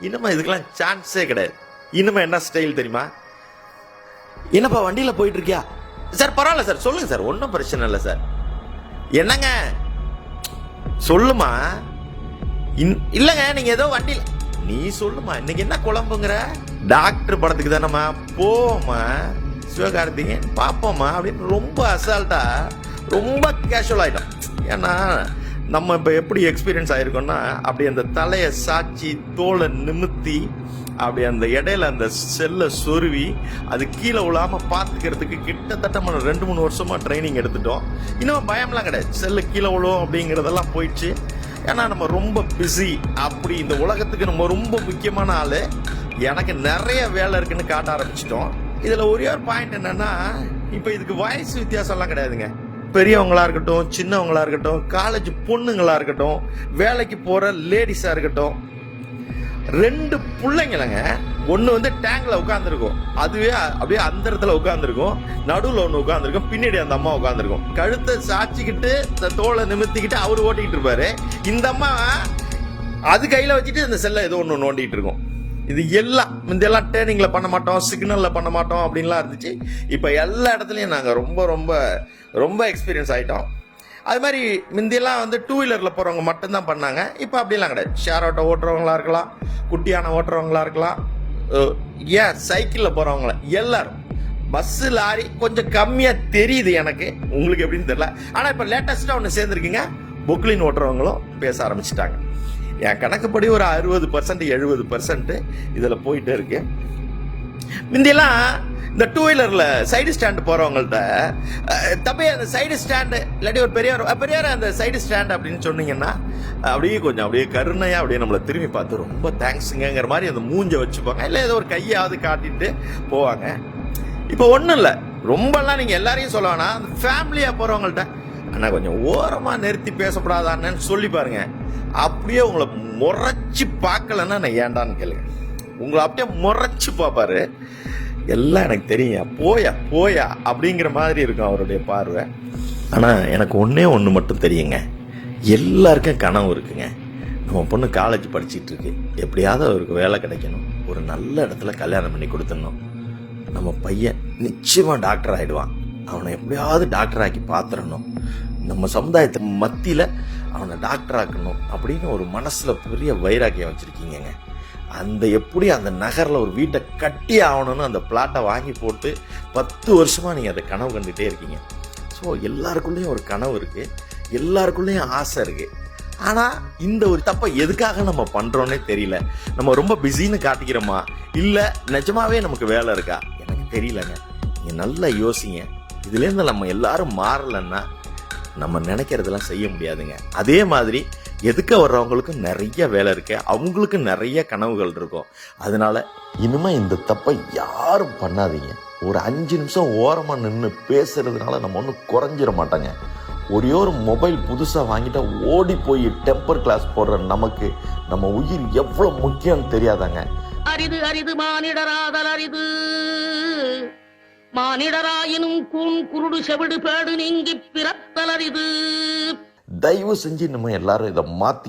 இனிமே இதுக்கெல்லாம் சான்ஸே கிடையாது. இனிமே என்ன ஸ்டைல் தெரியுமா? என்னப்பா வண்டியில போயிட்டு இருக்கியா சார் பரவாயில்ல சார். சொல்லுங்க சார். ஒன்றும் பிரச்சனை இல்லை சார். என்னங்க? சொல்லுமா? இன்- இல்லைங்க நீங்க ஏதோ வண்டியில் நீ சொல்லுமா? இன்னைக்கு என்ன குழம்புங்கிற? டாக்டர் படத்துக்கு தானம்மா. போமா சிவகார்த்திகேயன் பாப்போமா அப்படின்னு ரொம்ப அசால்ட்டா ரொம்ப கேஷுவல் ஆயிட்டோம். ஏன்னா நம்ம இப்போ எப்படி எக்ஸ்பீரியன்ஸ் ஆயிருக்கோம்னா அப்படி அந்த தலையை சாச்சி தோலை நிமித்தி அப்படி அந்த இடையில அந்த செல்லை சொருவி அது கீழே விழாம பார்த்துக்கிறதுக்கு கிட்டத்தட்ட நம்ம ரெண்டு மூணு வருஷமா ட்ரைனிங் எடுத்துட்டோம். இன்னும் பயம்லாம் கிடையாது. செல்லு கீழே விழும் அப்படிங்கிறதெல்லாம் போயிடுச்சு. ஏன்னா நம்ம ரொம்ப பிஸி அப்படி இந்த உலகத்துக்கு நம்ம ரொம்ப முக்கியமான ஆள். எனக்கு நிறைய வேலை இருக்குன்னு காட்ட ஆரம்பிச்சிட்டோம். இதில் ஒரே ஒரு பாயிண்ட் என்னன்னா இப்போ இதுக்கு வயசு வித்தியாசம்லாம் கிடையாதுங்க. பெரியவங்களா இருக்கட்டும் சின்னவங்களா இருக்கட்டும் காலேஜ் பொண்ணுங்களா இருக்கட்டும் வேலைக்கு போற லேடிஸா இருக்கட்டும் ரெண்டு பிள்ளைங்களங்க ஒன்று வந்து டேங்கில் உட்காந்துருக்கும் அதுவே அப்படியே அந்த இடத்துல உட்காந்துருக்கும் நடுவில் ஒன்று உட்காந்துருக்கும் பின்னாடி அந்த அம்மா உட்காந்துருக்கும் கழுத்தை சாச்சிக்கிட்டு இந்த தோலை நிமித்திக்கிட்டு அவர் ஓட்டிக்கிட்டு இருப்பாரு. இந்த அம்மா அது கையில் வச்சுட்டு இந்த செல்லை ஏதோ ஒன்று நோண்டிகிட்டு இருக்கும். இது எல்லாம் முந்தையெல்லாம் டேர்னிங்கில் பண்ண மாட்டோம் சிக்னலில் பண்ண மாட்டோம் அப்படின்லாம் இருந்துச்சு. இப்போ எல்லா இடத்துலையும் நாங்கள் ரொம்ப ரொம்ப ரொம்ப எக்ஸ்பீரியன்ஸ் ஆகிட்டோம் அது மாதிரி முந்தியெல்லாம் வந்து டூ வீலரில் போகிறவங்க மட்டும்தான் பண்ணாங்க. இப்போ அப்படிலாம் கிடையாது. ஷேர் ஆட்டோ ஓட்டுறவங்களா இருக்கலாம் குட்டியான ஓட்டுறவங்களா இருக்கலாம். ஏன் சைக்கிளில் போகிறவங்கள எல்லாரும். பஸ்ஸு லாரி கொஞ்சம் கம்மியாக தெரியுது எனக்கு. உங்களுக்கு எப்படின்னு தெரியல. ஆனால் இப்போ லேட்டஸ்ட்டாக ஒன்று சேர்ந்துருக்குங்க. புக்லின் ஓட்டுறவங்களும் பேச ஆரம்பிச்சிட்டாங்க. என் கணக்குப்படி ஒரு அறுபது பர்சன்ட் எழுபது பர்சன்ட் இதில் போயிட்டே இருக்கு. முந்தியெல்லாம் இந்த டூ வீலரில் சைடு ஸ்டாண்டு போகிறவங்கள்ட்ட அஹ், தம்பி அந்த சைடு ஸ்டாண்டு இல்லாட்டி ஒரு பெரியார் பெரியார் அந்த சைடு ஸ்டாண்ட் அப்படின்னு சொன்னீங்கன்னா அப்படியே கொஞ்சம் அப்படியே கருணையாக அப்படியே நம்மளை திரும்பி பார்த்து ரொம்ப தேங்க்ஸுங்கிற மாதிரி அந்த மூஞ்ச வச்சுப்பாங்க. இல்லை ஏதோ ஒரு கையாவது காட்டிட்டு போவாங்க. இப்போ ஒன்றும் இல்லை. ரொம்பலாம் நீங்கள் எல்லாரையும் சொல்ல வேணாம். அந்த ஃபேமிலியாக போகிறவங்கள்ட்ட அண்ணா கொஞ்சம் ஓரமாக நிறுத்தி பேசப்படாதான்னு சொல்லி பாருங்கள் அப்படியே உங்களை முறைச்சி பார்க்கலன்னா நான் ஏண்டான்னு கேளுங்க. உங்களை அப்படியே முறைச்சி பார்ப்பாரு. எல்லாம் எனக்கு தெரியும். போயா போயா அப்படிங்கிற மாதிரி இருக்கும் அவருடைய பார்வை. ஆனால் எனக்கு ஒன்றே ஒன்று மட்டும் தெரியுங்க. எல்லாருக்கும் கனவு இருக்குங்க. நம்ம பொண்ணு காலேஜ் படிச்சுட்டு இருக்கு. எப்படியாவது அவருக்கு வேலை கிடைக்கணும். ஒரு நல்ல இடத்துல கல்யாணம் பண்ணி கொடுத்துடணும். நம்ம பையன் நிச்சயமாக டாக்டர் ஆகிடுவான் அவனை எப்படியாவது டாக்டர் ஆக்கி பார்த்துடணும். நம்ம சமுதாயத்து மத்தியில் அவனை டாக்டர் ஆக்கணும் அப்படின்னு ஒரு மனசில் பெரிய வைராக்கியம் வச்சுருக்கீங்க அந்த எப்படி அந்த நகரில் ஒரு வீட்டை கட்டி ஆகணும்னு அந்த பிளாட்டை வாங்கி போட்டு பத்து வருஷமாக நீங்கள் அதை கனவு கண்டுகிட்டே இருக்கீங்க. ஸோ எல்லாருக்குள்ளேயும் ஒரு கனவு இருக்குது எல்லாருக்குள்ளேயும் ஆசை இருக்குது ஆனால் இந்த ஒரு தப்பை எதுக்காக நம்ம பண்ணுறோன்னே தெரியல. நம்ம ரொம்ப பிஸின்னு காட்டிக்கிறோமா? இல்லை நிஜமாவே நமக்கு வேலை இருக்கா? எனக்கு தெரியலங்க. நீங்கள் நல்லா யோசிங்க. இதுலேருந்து நம்ம எல்லாரும் மாறலன்னா நம்ம நினைக்கிறதெல்லாம் செய்ய முடியாதுங்க. அதே மாதிரி எதுக்க வர்றவங்களுக்கும் நிறைய வேலை இருக்கு. அவங்களுக்கும் நிறைய கனவுகள் இருக்கும். அதனால இனிமே இந்த தப்பை யாரும் பண்ணாதீங்க. ஒரு அஞ்சு நிமிஷம் ஓரமாக நின்று பேசுறதுனால நம்ம ஒன்றும் குறைஞ்சிட மாட்டாங்க. ஒரே ஒரு மொபைல் புதுசாக வாங்கிட்டா ஓடி போய் டெம்பர் கிளாஸ் போடுற நமக்கு நம்ம உயிர் எவ்வளோ முக்கியம்னு தெரியாதாங்க. அரிது அரிது மானிடராதல் அரிது. மானிடராயினும் கூன் குருடு செவிடு பேடு நீங்கி பிறத்தல் இது தயவு செஞ்சு நம்ம எல்லாரும் இதை மாத்திக்க